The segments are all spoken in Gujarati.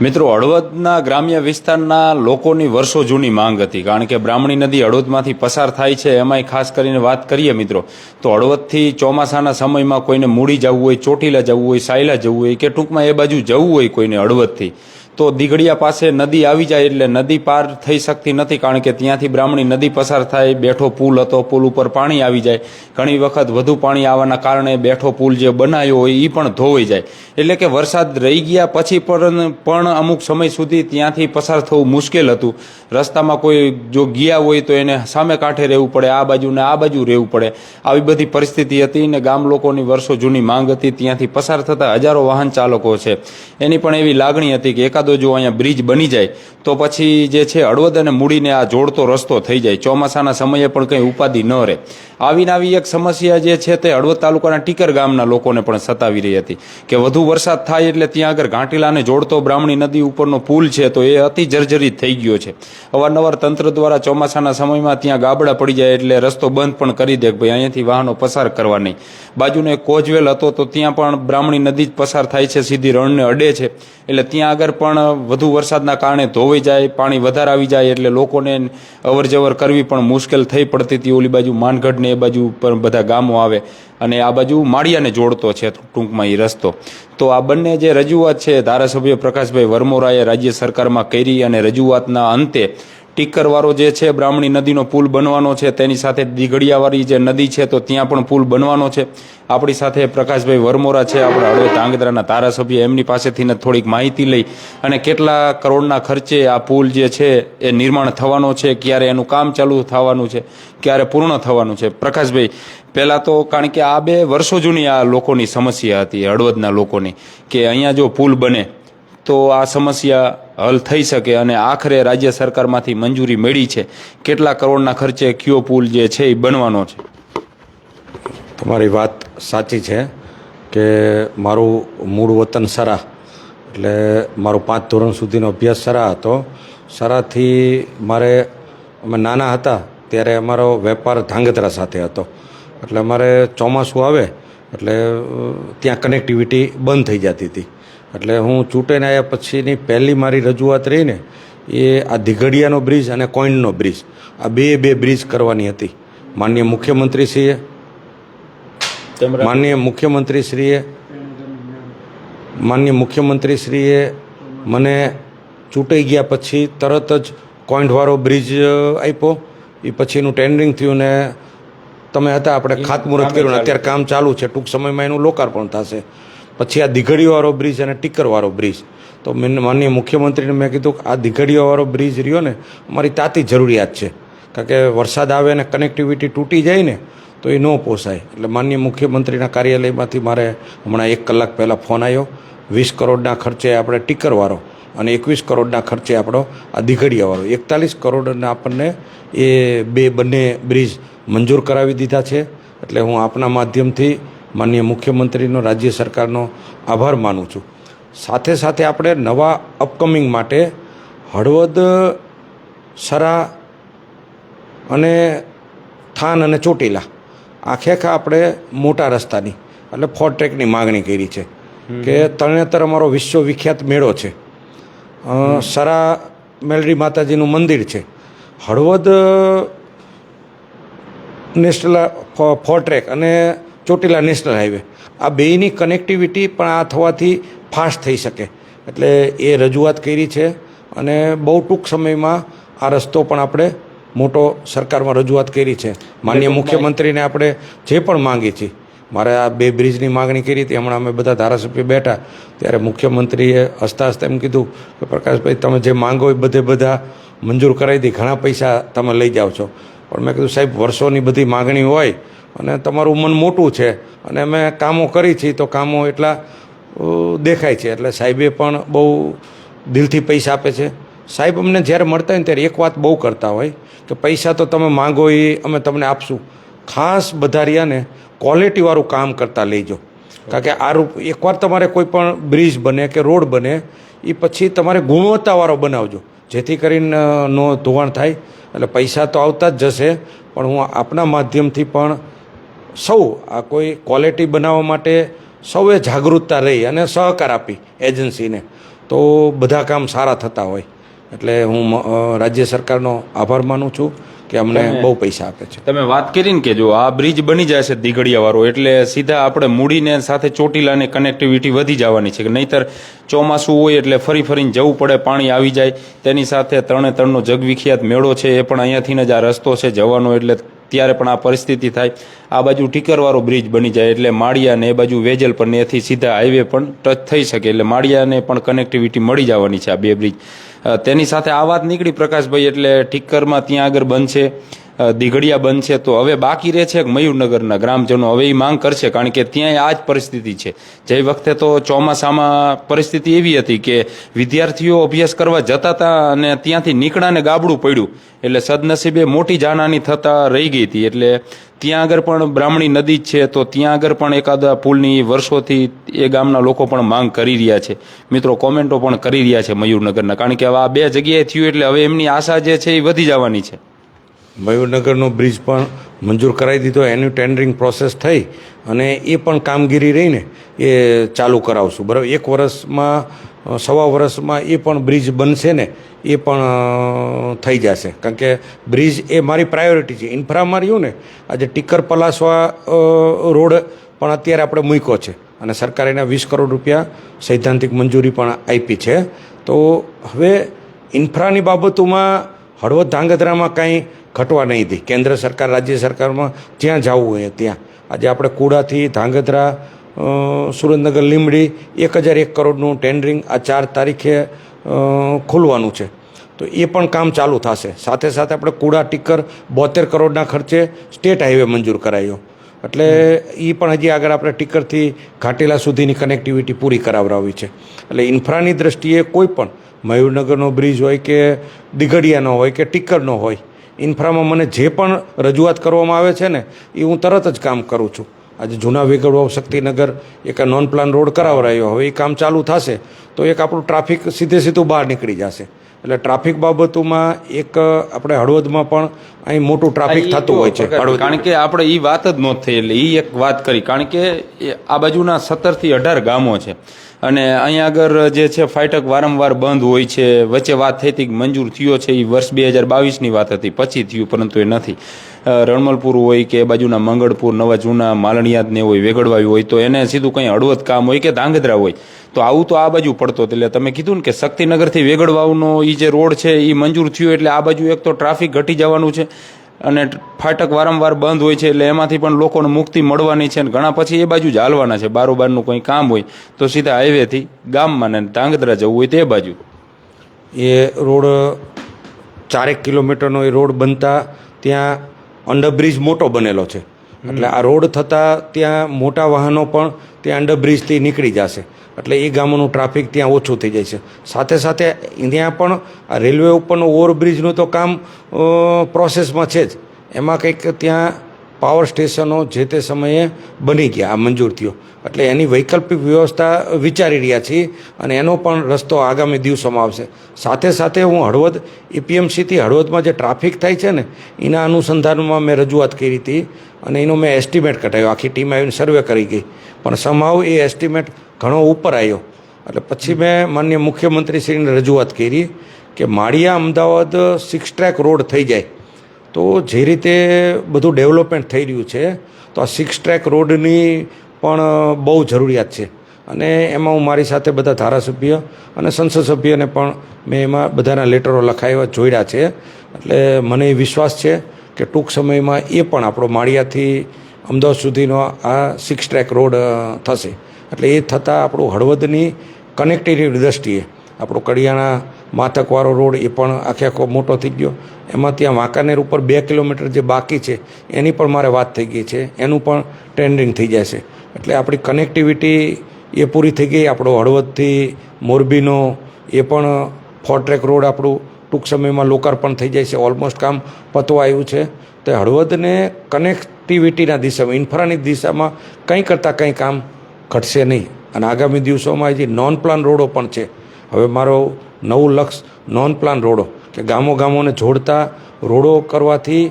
મિત્રો, હળવદના ગ્રામ્ય વિસ્તારના લોકોની વર્ષો જૂની માંગ હતી, કારણ કે બ્રાહ્મણી નદી હળવદમાંથી પસાર થાય છે, એમાંય ખાસ કરીને વાત કરીએ મિત્રો, તો હળવદથી ચોમાસાના સમયમાં કોઈને મૂડી જવું હોય, ચોટીલા જવું હોય, સાયલા જવું હોય કે ટૂંકમાં એ બાજુ જવું હોય કોઈને હળવદથી. તો દીઘડિયા પાસે નદી આવી જાય એટલે નદી પાર થઈ શકતી નથી, કારણ કે ત્યાંથી બ્રાહ્મણી નદી પસાર થાય, બેઠો પુલ હતો, પુલ ઉપર પાણી આવી જાય. ઘણી વખત વધુ પાણી આવવાના કારણે બેઠો પુલ જે બનાવ્યો હોય એ પણ ધોવાઈ જાય. એટલે કે વરસાદ રહી ગયા પછી પણ પણ અમુક સમય સુધી ત્યાંથી પસાર થવું મુશ્કેલ હતું. રસ્તામાં કોઈ જો ગયા હોય તો એને સામે કાંઠે રહેવું પડે, આ બાજુ ને આ બાજુ રહેવું પડે. આવી બધી પરિસ્થિતિ હતી ને ગામ લોકોની વર્ષો જૂની માંગ હતી, ત્યાંથી પસાર થતા હજારો વાહન ચાલકો છે. એની પણ એવી લાગણી હતી કે એકાદો જો અહીંયા બ્રિજ બની જાય, તો પછી જે છે હળવદ અને મૂડીને આ જોડતો રસ્તો થઈ જાય. ચોમાસાના સમયે પણ કંઈ ઉપાધિ ન રહે. આવીને આવી એક સમસ્યા જે છે તે હળવદ તાલુકાના ટીકર ગામના લોકોને પણ સતાવી રહી હતી કે વધુ વરસાદ થાય એટલે ત્યાં આગળ ઘાંટીલાને જોડતો બ્રાહ્મણી નદી ઉપરનો પુલ છે તો એ અતિ જર્જરિત થઈ ગયો છે. અવારનવાર તંત્ર દ્વારા ચોમાસાના સમયમાં ત્યાં ગાબડા પડી જાય એટલે રસ્તો બંધ પણ કરી દે ભાઈ અહીંયાથી વાહનો પસાર કરવા નહીં. બાજુનો એક કોજવેલ હતો તો ત્યાં પણ બ્રાહ્મણી નદી જ પસાર થાય છે, સીધી રણને અડે છે. એટલે ત્યાં આગળ પણ વધુ વરસાદના કારણે ધોવાઈ જાય, પાણી વધારે આવી જાય એટલે લોકોને અવરજવર કરવી પણ મુશ્કેલ થઈ પડતી હતી. ઓલી બાજુ માનગઢ એ બાજુ પર બધા ગામો આવે અને આ બાજુ માળિયાને જોડતો છે ટૂંકમાં એ રસ્તો. તો આ બંને જે રજૂઆત છે ધારાસભ્ય પ્રકાશભાઈ વરમોરાએ રાજ્ય સરકારમાં કરી અને રજૂઆતના અંતે ટીકરવાળો જે છે, બ્રાહ્મણી નદીનો પુલ બનવાનો છે, તેની સાથે દીઘડિયાવાળી જે નદી છે, તો ત્યાં પણ પુલ બનવાનો છે. આપણી સાથે પ્રકાશભાઈ વરમોરા છે, આપણા હળવદ ધાંગધ્રાના ધારાસભ્ય. એમની પાસેથી થોડીક માહિતી લઈ અને કેટલા કરોડના ખર્ચે આ પુલ જે છે, એ નિર્માણ થવાનો છે, ક્યારે એનું કામ ચાલુ થવાનું છે, ક્યારે પૂર્ણ થવાનું છે. પ્રકાશભાઈ, પહેલાં તો કારણ કે આ બે વર્ષો જૂની આ લોકોની સમસ્યા હતી, હળવદના લોકોની, કે અહીંયા જો પુલ બને તો આ સમસ્યા હલ થઈ શકે અને આખરે રાજ્ય સરકારમાંથી મંજૂરી મળી છે. કેટલા કરોડના ખર્ચે કયો પુલ જે છે એ બનવાનો છે? તમારી વાત સાચી છે કે મારું મૂળ વતન સરા, એટલે મારો પાંચ ધોરણ સુધીનો અભ્યાસ સરા હતો. સરાથી મારે અમે નાના હતા ત્યારે અમારો વેપાર ધાંગધ્રા સાથે હતો. એટલે અમારે ચોમાસું આવે એટલે ત્યાં કનેક્ટિવિટી બંધ થઈ જતી હતી. એટલે હું ચૂંટાઈને આવ્યા પછીની પહેલી મારી રજૂઆત રહીને એ આ ધીઘડિયાનો બ્રિજ અને કોઈનનો બ્રિજ આ બે બે બ્રિજ કરવાની હતી. માનનીય મુખ્યમંત્રીશ્રીએ માનનીય મુખ્યમંત્રીશ્રીએ માનનીય મુખ્યમંત્રીશ્રીએ મને ચૂંટાઈ ગયા પછી તરત જ કોઈન્ટવાળો બ્રિજ આપ્યો. એ પછીનું ટેન્ડરિંગ થયું ને તમે હતા આપણે ખાતમુહૂર્ત કર્યું અત્યારે કામ ચાલુ છે. ટૂંક સમયમાં એનું લોકાર્પણ થશે. પછી આ દીઘડીવાળો બ્રિજ અને ટીકરવાળો બ્રિજ. તો મેં માનનીય મુખ્યમંત્રીને મેં કીધું કે આ દીઘડીવાળો બ્રિજ રહ્યો ને, અમારી તાતી જરૂરિયાત છે. કારણ કે વરસાદ આવે અને કનેક્ટિવિટી તૂટી જાય ને, તો એ ન પોસાય. એટલે માનનીય મુખ્યમંત્રીના કાર્યાલયમાંથી મારે હમણાં એક કલાક પહેલાં ફોન આવ્યો વીસ કરોડના ખર્ચે આપણે ટીકરવાળો અને એકવીસ કરોડના ખર્ચે આપણો આ દીઘડિયાવાળો એકતાલીસ કરોડના આપણને એ બે બંને બ્રિજ મંજૂર કરાવી દીધા છે. એટલે હું આપના માધ્યમથી માનનીય મુખ્યમંત્રીનો રાજ્ય સરકારનો આભાર માનું છું. સાથે સાથે આપણે નવા અપકમિંગ માટે હળવદ સરા અને થાન અને ચોટીલા આખે આખા આપણે મોટા રસ્તાની એટલે ફોર ટ્રેકની માગણી કરી છે કે તરણેતર અમારો વિશ્વવિખ્યાત મેળો છે. સરા મેલડી માતાજીનું મંદિર છે. હળવદ નેશનલ ફોર ટ્રેક અને ચોટીલા નેશનલ હાઈવે. આ બેયની કનેક્ટિવિટી પણ આ થવાથી ફાસ્ટ થઈ શકે. એટલે એ રજૂઆત કરી છે અને બહુ ટૂંક સમયમાં આ રસ્તો પણ આપણે મોટો સરકારમાં રજૂઆત કરી છે. માન્ય મુખ્યમંત્રીને આપણે જે પણ માંગી છીએ મારે આ બે બ્રિજની માગણી કરી હતી હમણાં અમે બધા ધારાસભ્ય બેઠા ત્યારે મુખ્યમંત્રીએ હસતા હસતા એમ કીધું કે પ્રકાશભાઈ તમે જે માંગો એ બધે બધા મંજૂર કરાવી દી ઘણા પૈસા તમે લઈ જાઓ છો. પણ મેં કીધું સાહેબ વર્ષોની બધી માગણી હોય અને તમારું મન મોટું છે. અને અમે કામો કરી છીએ તો કામો એટલા દેખાય છે. એટલે સાહેબે પણ બહુ દિલથી પૈસા આપે છે. સાહેબ, અમને જ્યારે મળતા હોય ત્યારે એક વાત બહુ કરતા હોય કે પૈસા તો તમે માંગો એ અમે તમને આપશું. ખાસ બધા રહ્યાને ક્વોલિટીવાળું કામ કરતા લઈજો કારણ કે આ રૂપ, એકવાર તમારે કોઈ પણ બ્રિજ બને કે રોડ બને એ પછી તમારે ગુણવત્તાવાળો બનાવજો. જેથી કરીને નો ધોવાણ થાય. એટલે પૈસા તો આવતા જ જશે, પણ હું આપના માધ્યમથી પણ સૌ આ કોઈ ક્વોલિટી બનાવવા માટે સૌએ જાગૃતતા રહી અને સહકાર આપી એજન્સીને તો બધા કામ સારા થતા હોય. એટલે હું રાજ્ય સરકારનો આભાર માનું છું કે અમને બહુ પૈસા આપે છે. તમે વાત કરી ને કે જો આ બ્રિજ બની જાય છે દીઘડિયા વાળો એટલે સીધા આપણે મૂડીને સાથે ચોટીલાને કનેક્ટિવિટી વધી જવાની છે કે નહીતર ચોમાસું હોય એટલે ફરી ફરીને જવું પડે પાણી આવી જાય. તેની સાથે ત્રણે ત્રણનો જગવિખ્યાત મેળો છે એ પણ અહીંયાથી જ આ રસ્તો છે જવાનો એટલે ત્યારે પણ આ પરિસ્થિતિ થાય. આ બાજુ ટીકરવાળો બ્રિજ બની જાય એટલે માળિયાને એ બાજુ વેજલ પણ એથી સીધા હાઈવે પણ ટચ થઈ શકે એટલે માળિયાને પણ કનેક્ટિવિટી મળી જવાની છે આ બે બ્રિજ. તેની સાથે આ વાત નીકળી પ્રકાશભાઈ, એટલે ટીકરમાં ત્યાં આગળ બનશે. દીઘડિયા બનશે તો હવે બાકી રહે છે મયુરનગરના ગ્રામજનો. હવે એ માંગ કરશે, કારણ કે ત્યાં આ જ પરિસ્થિતિ છે. જે વખતે તો ચોમાસામાં પરિસ્થિતિ એવી હતી કે વિદ્યાર્થીઓ અભ્યાસ કરવા જતા હતા અને ત્યાંથી નીકળાને ગાબડું પડ્યું. એટલે સદનસીબે મોટી જાનહાની થતા રહી ગઈ હતી. એટલે ત્યાં આગળ પણ બ્રાહ્મણી નદી જ છે, તો ત્યાં આગળ પણ એકાદા પુલની વર્ષોથી એ ગામના લોકો પણ માંગ કરી રહ્યા છે. મિત્રો, કોમેન્ટો પણ કરી રહ્યા છે મયુરનગરના, કારણ કે હવે આ બે જગ્યાએ થયું એટલે હવે એમની આશા જે છે એ વધી જવાની છે. મયુરનગરનો બ્રિજ પણ મંજૂર કરાવી દીધો. એની ટેન્ડરિંગ પ્રોસેસ થઈ અને એ પણ કામગીરી રહીને એ ચાલુ કરાવશું. બરાબર, એક વર્ષમાં સવા વર્ષમાં એ પણ બ્રિજ બનશે ને એ પણ થઈ જશે. કારણ કે બ્રિજ એ મારી પ્રાયોરિટી છે. ઇન્ફ્રામાં રહ્યું ને, આજે ટીકર પલાસવા રોડ પણ અત્યારે આપણે મૂક્યો છે. અને સરકારે એના વીસ કરોડ રૂપિયા સૈદ્ધાંતિક મંજૂરી પણ આપી છે. તો હવે ઇન્ફ્રાની બાબતોમાં હળવદ ધાંગધ્રામાં કાંઈ ઘટવા નહીં હતી કેન્દ્ર સરકાર, રાજ્ય સરકારમાં જ્યાં જવું હોય ત્યાં. આજે આપણે કુડાથી, ધાંગધ્રા સુરેન્દ્રનગર લીમડી એક હજાર એક કરોડનું ટેન્ડરિંગ આ ચાર તારીખે ખુલવાનું છે. તો એ પણ કામ ચાલુ થશે. સાથે સાથે આપણે કુડા, ટીકર, બોતેર કરોડના ખર્ચે સ્ટેટ હાઈવે મંજૂર કરાયો. એટલે એ પણ હજી આગળ આપણે ટીકરથી ઘાટેલા સુધીની કનેક્ટિવિટી પૂરી કરાવડાવી છે. એટલે ઇન્ફ્રાની દ્રષ્ટિએ કોઈ પણ મયુરનગરનો બ્રિજ હોય કે દીઘડિયાનો હોય કે ટીકરનો હોય ઇન્ફ્રામાં મને જે પણ રજૂઆત કરવામાં આવે છે ને એ હું તરત જ કામ કરું છું. આજે જૂના વેગડો શક્તિનગર એક નોન પ્લાન રોડ કરાવરાયો હવે એ કામ ચાલુ થશે તો એક આપણું ટ્રાફિક સીધે સીધું બહાર નીકળી જશે. એટલે ટ્રાફિક બાબતોમાં એક આપણે હળવદમાં પણ અહીં મોટું ટ્રાફિક થતું હોય છે કારણ કે આપણે એ વાત જ નોંધ થઈ એટલે એ એક વાત કરી. કારણ કે આ બાજુના સત્તરથી અઢાર ગામો છે. અને અહીંયા આગળ જે છે, ફાટક વારંવાર બંધ હોય છે. વચ્ચે વાત થઈ હતી કે મંજૂર થયો છે એ વર્ષ બે હજાર બાવીસની વાત હતી, પછી થયું, પરંતુ એ નથી. રણમલપુર હોય કે બાજુના મંગળપુર, નવા જૂના માલણિયાદને હોય, વેગડવાયું હોય, તો એને સીધું કંઈ હળવદ કામ હોય કે ધાંગધ્રા હોય, તો આવું તો આ બાજુ પડતો. એટલે તમે કીધું ને કે શક્તિનગરથી વેગડવાવનો એ જે રોડ છે એ મંજૂર થયો, એટલે આ બાજુ એક તો ટ્રાફિક ઘટી જવાનું છે. અને ફાટક વારંવાર બંધ હોય છે એટલે એમાંથી પણ લોકોને મુક્તિ મળવાની છે અને ઘણા પછી એ બાજુ જ હાલવાના છે. બારોબારનું કોઈ કામ હોય તો સીધા હાઈવેથી ગામમાં ને ધાંગધ્રા જવું હોય તે બાજુ. એ રોડ ચારેક કિલોમીટરનો એ રોડ બનતા ત્યાં અંડરબ્રિજ મોટો બનેલો છે. એટલે આ રોડ થતાં ત્યાં મોટા વાહનો પણ ત્યાં અંડરબ્રિજથી નીકળી જશે. એટલે એ ગામોનું ટ્રાફિક ત્યાં ઓછું થઈ જાય છે. સાથે સાથે ત્યાં પણ આ રેલવે ઉપરનો ઓવરબ્રિજનું તો કામ પ્રોસેસમાં છે જ. એમાં કંઈક ત્યાં પાવર સ્ટેશનો જે તે સમયે બની ગયા, આ મંજૂર થયો. એટલે એની વૈકલ્પિક વ્યવસ્થા વિચારી રહ્યા છીએ અને એનો પણ રસ્તો આગામી દિવસોમાં આવશે. સાથે સાથે હું હળવદ એપીએમસીથી હળવદમાં જે ટ્રાફિક થાય છે ને, એના અનુસંધાનમાં મેં રજૂઆત કરી હતી અને એનો મેં એસ્ટિમેટ કઢાવ્યો આખી ટીમ આવીને સર્વે કરી ગઈ. પણ સમાવ એ એસ્ટિમેટ ઘણો ઉપર આવ્યો. એટલે પછી મેં માન્ય મુખ્યમંત્રીશ્રીને રજૂઆત કરી કે Maliya Ahmedabad six track road થઈ જાય. તો જે રીતે બધું ડેવલપમેન્ટ થઈ રહ્યું છે, તો આ સિક્સ ટ્રેક રોડની પણ બહુ જરૂરિયાત છે. અને એમાં હું મારી સાથે બધા ધારાસભ્ય અને સંસદ સભ્યને પણ મેં એમાં બધાના લેટરો લખાવ્યા જોડ્યા છે. એટલે મને વિશ્વાસ છે કે ટૂંક સમયમાં એ પણ આપણો માળિયાથી અમદાવાદ સુધીનો આ સિક્સ ટ્રેક રોડ થશે. એટલે એ થતાં આપણું હળવદની કનેક્ટિવિટી દ્રષ્ટિએ આપણો કડિયાણા માથકવાળો રોડ એ પણ આખે આખો મોટો થઈ ગયો. એમાં ત્યાં વાંકાનેર ઉપર બે કિલોમીટર જે બાકી છે, એની પણ મારે વાત થઈ ગઈ છે. એનું પણ ટેન્ડિંગ થઈ જશે એટલે આપણી કનેક્ટિવિટી એ પૂરી થઈ ગઈ. આપણો હળવદથી મોરબીનો એ પણ ફોર ટ્રેક રોડ આપણું ટૂંક સમયમાં લોકાર્પણ થઈ જાય છે. ઓલમોસ્ટ કામ પતવા આવ્યું છે. તો હળવદને કનેક્ટિવિટીના દિશામાં ઇન્ફ્રાની દિશામાં કંઈ કરતાં કંઈ કામ ઘટશે નહીં. અને આગામી દિવસોમાં હજી નોન પ્લાન રોડો પણ છે. હવે મારો નવું લક્ષ્ય નોન પ્લાન રોડો, કે ગામો ગામોને જોડતા રોડો કરવાથી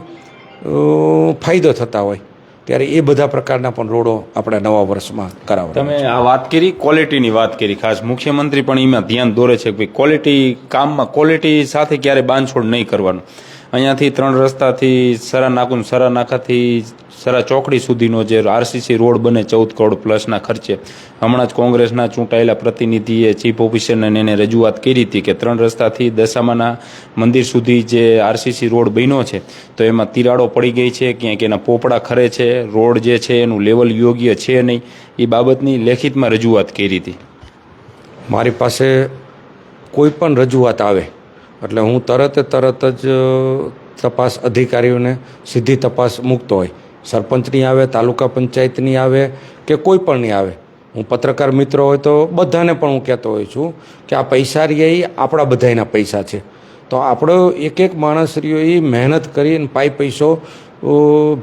ફાયદો થતા હોય. ત્યારે એ બધા પ્રકારના પણ રોડો આપણે નવા વર્ષમાં કરાવવા તમે આ વાત કરી ક્વોલિટીની વાત કરી. ખાસ મુખ્યમંત્રી પણ એમાં ધ્યાન દોરે છે કે ક્વોલિટી કામમાં ક્વોલિટી સાથે ક્યારે બાંધછોડ નહીં કરવાનું. અહીંયાથી ત્રણ રસ્તાથી સરા નાકુન સરા નાકાથી સરા ચોકડી સુધીનો જે આરસીસી રોડ બને ચૌદ કરોડ પ્લસના ખર્ચે. હમણાં જ કોંગ્રેસના ચૂંટાયેલા પ્રતિનિધિએ ચીફ ઓફિસરને એને રજૂઆત કરી હતી કે ત્રણ રસ્તાથી દશામાના મંદિર સુધી જે આરસીસી રોડ બન્યો છે, તો એમાં તિરાડો પડી ગઈ છે, ક્યાંક એના પોપડા ખરે છે, રોડ જે છે એનું લેવલ યોગ્ય છે નહીં, એ બાબતની લેખિતમાં રજૂઆત કરી હતી. મારી પાસે કોઈ પણ રજૂઆત આવે એટલે હું તરત તરત જ તપાસ અધિકારીઓને સીધી તપાસ મૂકતો હોય. સરપંચની આવે, તાલુકા પંચાયતની આવે કે કોઈ પણની આવે. હું પત્રકાર મિત્રો હોય તો બધાને પણ હું કહેતો હોઉં છું કે આ પૈસા રહ્યા આપણા બધાના પૈસા છે. તો આપણો એક એક માણસ રહ્યો એ મહેનત કરીને પાઈ પૈસો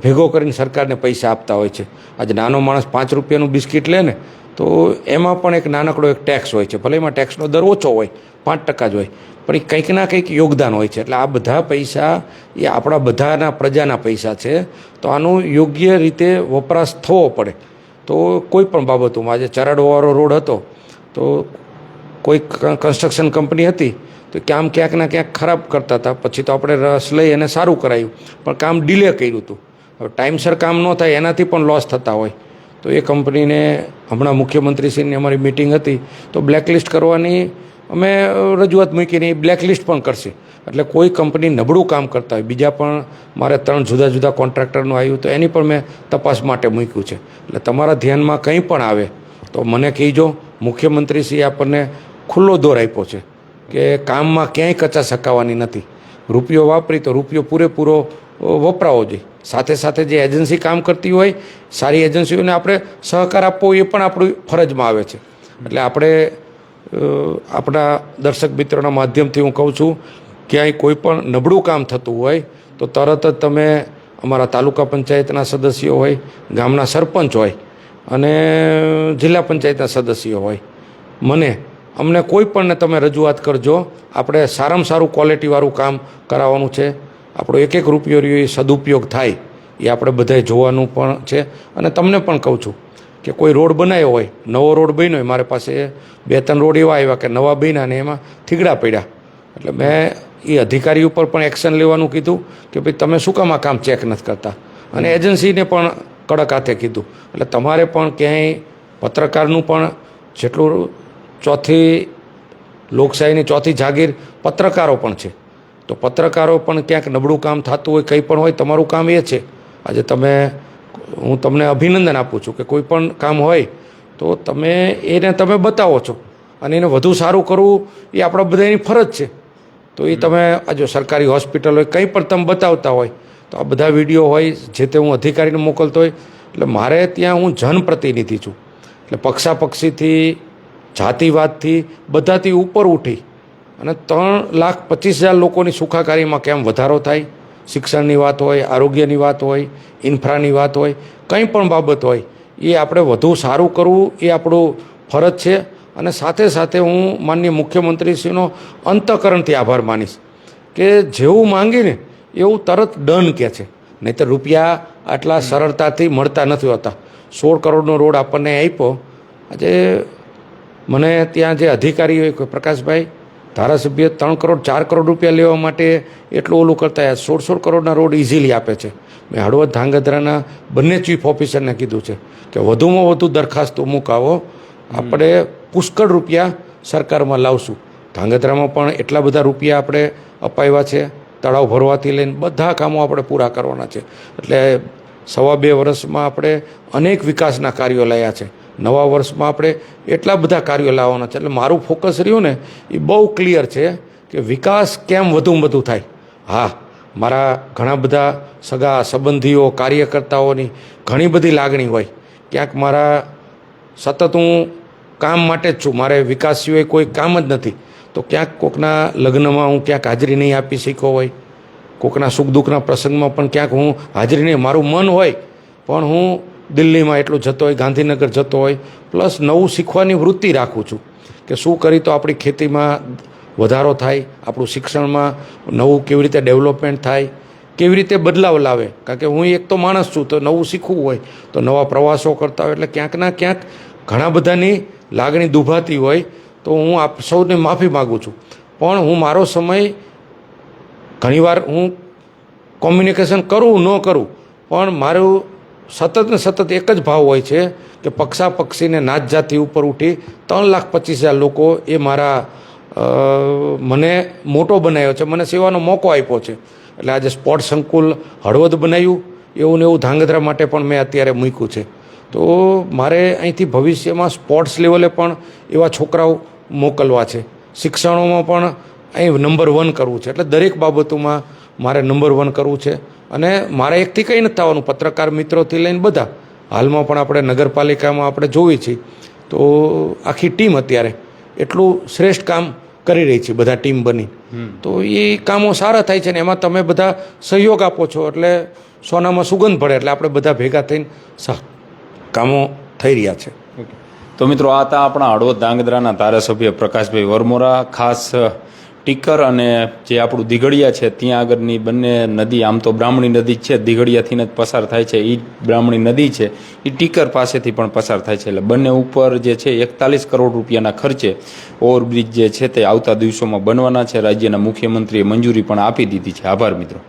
ભેગો કરીને સરકારને પૈસા આપતા હોય છે. આજે નાનો માણસ પાંચ રૂપિયાનું બિસ્કિટ લે ને, તો એમાં પણ એક નાનકડો એક ટેક્સ હોય છે. ભલે એમાં ટેક્સનો દર ઓછો હોય, પાંચ ટકા જ હોય. પણ એ કંઈક ના કંઈક યોગદાન હોય છે. એટલે આ બધા પૈસા એ આપણા બધાના પ્રજાના પૈસા છે. તો આનું યોગ્ય રીતે વપરાશ થવો પડે. તો કોઈ પણ બાબતોમાં આજે ચરાડવાવાળો રોડ હતો, તો કોઈ કન્સ્ટ્રક્શન કંપની હતી, તો કામ ક્યાંક ના ક્યાંક ખરાબ કરતા હતા. પછી તો આપણે રસ લઈ અને સારું કરાયું. પણ કામ ડિલે કર્યું હતું. હવે ટાઈમસર કામ ન થાય, એનાથી પણ લોસ થતા હોય. તો એ કંપનીને હમણાં મુખ્યમંત્રીશ્રીની અમારી મિટિંગ હતી, તો બ્લેકલિસ્ટ કરવાની અમે રજૂઆત મૂકીને એ બ્લેકલિસ્ટ પણ કરશે. એટલે કોઈ કંપની નબળું કામ કરતા હોય, બીજા પણ મારે ત્રણ જુદા જુદા કોન્ટ્રાક્ટરનું આવ્યું તો એની પણ મેં તપાસ માટે મૂક્યું છે. એટલે તમારા ધ્યાનમાં કંઈ પણ આવે તો મને કહીજો. મુખ્યમંત્રીશ્રીએ આપણને ખુલ્લો દોર આપ્યો છે કે કામમાં ક્યાંય કચા શકાવવાની નથી. રૂપિયો વાપરી તો રૂપિયો પૂરેપૂરો વપરાવો જોઈએ. સાથે સાથે જે એજન્સી કામ કરતી હોય, સારી એજન્સીઓને આપણે સહકાર આપવો એ પણ આપણી ફરજમાં આવે છે. એટલે આપણે આપણા દર્શક મિત્રોના માધ્યમથી હું કહું છું, ક્યાંય કોઈ પણ નબળું કામ થતું હોય, તો તરત જ તમે અમારા તાલુકા પંચાયતના સદસ્યો હોય, ગામના સરપંચ હોય અને જિલ્લા પંચાયતના સદસ્યો હોય. મને, અમને કોઈ પણને તમે રજૂઆત કરજો, આપણે સારામાં સારું ક્વોલિટીવાળું કામ કરાવવાનું છે. આપણો એક એક રૂપિયો સદુપયોગ થાય, એ આપણે બધાએ જોવાનું પણ છે. અને તમને પણ કહું છું કે કોઈ રોડ બનાવ્યો હોય, નવો રોડ બન્યો હોય, મારી પાસે બે ત્રણ રોડ એવા આવ્યા કે નવા બન્યા ને એમાં થીગડા પડ્યા. એટલે મેં એ અધિકારી ઉપર પણ એક્શન લેવાનું કીધું કે ભાઈ, તમે શું કામ આ કામ ચેક નથી કરતા? અને એજન્સીને પણ કડક હાથે કીધું. એટલે તમારે પણ ક્યાંય પત્રકારનું પણ જેટલું ચોથી લોકશાહીની ચોથી જાગીર પત્રકારો પણ છે. તો પત્રકારો પણ ક્યાંક નબળું કામ થતું હોય, કંઈ પણ હોય, તમારું કામ એ છે. આજે તમે હું તમને અભિનંદન આપું છું કે કોઈ પણ કામ હોય તો તમે એને તમે બતાવો છો. અને એને વધુ સારું કરવું એ આપણા બધાની ફરજ છે. તો એ તમે જો સરકારી હોસ્પિટલ હોય કંઈ પણ તમે બતાવતા હોય, તો આ બધા વીડિયો હોય, જે તે હું અધિકારીને મોકલતો હોય, એટલે મારે ત્યાં હું જનપ્રતિનિધિ છું. એટલે પક્ષાપક્ષીથી, જાતિવાદથી, બધાથી ઉપર ઉઠી અને ત્રણ લાખ પચીસ હજાર લોકોની સુખાકારીમાં કેમ વધારો થાય શિક્ષણની વાત હોય, આરોગ્યની વાત હોય, ઇન્ફ્રાની વાત હોય, કંઈ પણ બાબત હોય, એ આપણે વધુ સારું કરવું એ આપણું ફરજ છે. અને સાથે સાથે હું માનનીય મુખ્યમંત્રીશ્રીનો અંતઃકરણથી આભાર માનીશ કે જેવું માંગીને એવું તરત ડન કહે છે. નહીંતર રૂપિયા આટલા સરળતાથી મળતા નથી હોતા. સોળ કરોડનો રોડ આપણને આપ્યો. આજે મને ત્યાં જે અધિકારી હોય પ્રકાશભાઈ ધારાસભ્ય ત્રણ કરોડ, ચાર કરોડ રૂપિયા લેવા માટે એટલું ઓલું કરતા સોળ સોળ કરોડના રોડ ઇઝીલી આપે છે. મેં હળવદ ધાંગધ્રાના બંને ચીફ ઓફિસરને કીધું છે કે વધુમાં વધુ દરખાસ્તો મુકાવો. આપણે પુષ્કળ રૂપિયા સરકારમાં લાવશું. ધાંગધ્રામાં પણ એટલા બધા રૂપિયા આપણે અપાવ્યા છે. તળાવ ભરવાથી લઈને બધા કામો આપણે પૂરા કરવાના છે. એટલે સવા બે વર્ષમાં આપણે અનેક વિકાસના કાર્યો લાયા છે. નવા વર્ષમાં આપણે એટલા બધા કાર્યો લાવવાના છે. એટલે મારું ફોકસ રહ્યું ને, એ બહુ ક્લિયર છે કે વિકાસ કેમ વધુમાં વધુ થાય. હા, મારા ઘણા બધા સગા સંબંધીઓ, કાર્યકર્તાઓની ઘણી બધી લાગણી હોય. ક્યાંક મારા સતત હું કામ માટે જ છું. મારે વિકાસ સિવાય કોઈ કામ જ નથી. તો ક્યાંક કોકના લગ્નમાં હું ક્યાંક હાજરી નહીં આપી શક્યો હોય. કોકના સુખ દુઃખના પ્રસંગમાં પણ ક્યાંક હું હાજરી નહીં. મારું મન હોય, પણ હું દિલ્હીમાં એટલું જતો હોય, ગાંધીનગર જતો હોય, પ્લસ નવું શીખવાની વૃત્તિ રાખું છું કે શું કરી તો આપણી ખેતીમાં વધારો થાય, આપણું શિક્ષણમાં નવું કેવી રીતે ડેવલપમેન્ટ થાય, કેવી રીતે બદલાવ લાવે. કારણ કે હું એક તો માણસ છું, તો નવું શીખવું હોય, તો નવા પ્રવાસો કરતા હોય, એટલે ક્યાંક ના ક્યાંક ઘણા બધાની લાગણી દુભાતી હોય, તો હું આપ સૌને માફી માગું છું. પણ હું મારો સમય ઘણીવાર હું કોમ્યુનિકેશન કરું, ન કરું, પણ મારું સતત ને સતત એક જ ભાવ હોય છે કે પક્ષા પક્ષીને નાત જાતિ ઉપર ઉઠી ત્રણ લાખ પચીસ હજાર લોકો એ મારા મને મોટો બનાવ્યો છે, મને સેવાનો મોકો આપ્યો છે. એટલે આજે સ્પોર્ટ સંકુલ હળવદ બનાવ્યું, એવું ને એવું ધાંગધ્રા માટે પણ મેં અત્યારે મૂક્યું છે. તો મારે અહીંથી ભવિષ્યમાં સ્પોર્ટ્સ લેવલે પણ એવા છોકરાઓ મોકલવા છે. શિક્ષણોમાં પણ અહીં નંબર વન કરવું છે. એટલે દરેક બાબતોમાં મારે નંબર વન કરવું છે. અને મારે એકથી કંઈ નથી થવાનું. પત્રકાર મિત્રોથી લઈને બધા. હાલમાં પણ આપણે નગરપાલિકામાં આપણે જોઈએ છીએ તો આખી ટીમ અત્યારે એટલું શ્રેષ્ઠ કામ કરી રહી છે બધા ટીમ બની. તો એ કામો સારા થાય છે ને એમાં તમે બધા સહયોગ આપો છો એટલે સોનામાં સુગંધ પડે એટલે આપણે બધા ભેગા થઈને કામો થઈ રહ્યા છે. તો મિત્રો આ હતા આપણા હળવદ ધાંગધ્રાના ધારાસભ્ય પ્રકાશભાઈ વરમોરા ખાસ ટીકર અને જે આપણું દિઘડિયા છે, ત્યાં આગળની બંને નદી, આમ તો બ્રાહ્મણી નદી છે દિઘડિયાથી જ પસાર થાય છે એ બ્રાહ્મણી નદી છે એ ટીકર પાસેથી પણ પસાર થાય છે. એટલે બંને ઉપર જે છે, એકતાલીસ કરોડ રૂપિયાના ખર્ચે ઓવરબ્રિજ જે છે, તે આવતા દિવસોમાં બનવાના છે. રાજ્યના મુખ્યમંત્રીએ મંજૂરી પણ આપી દીધી છે. આભાર મિત્રો.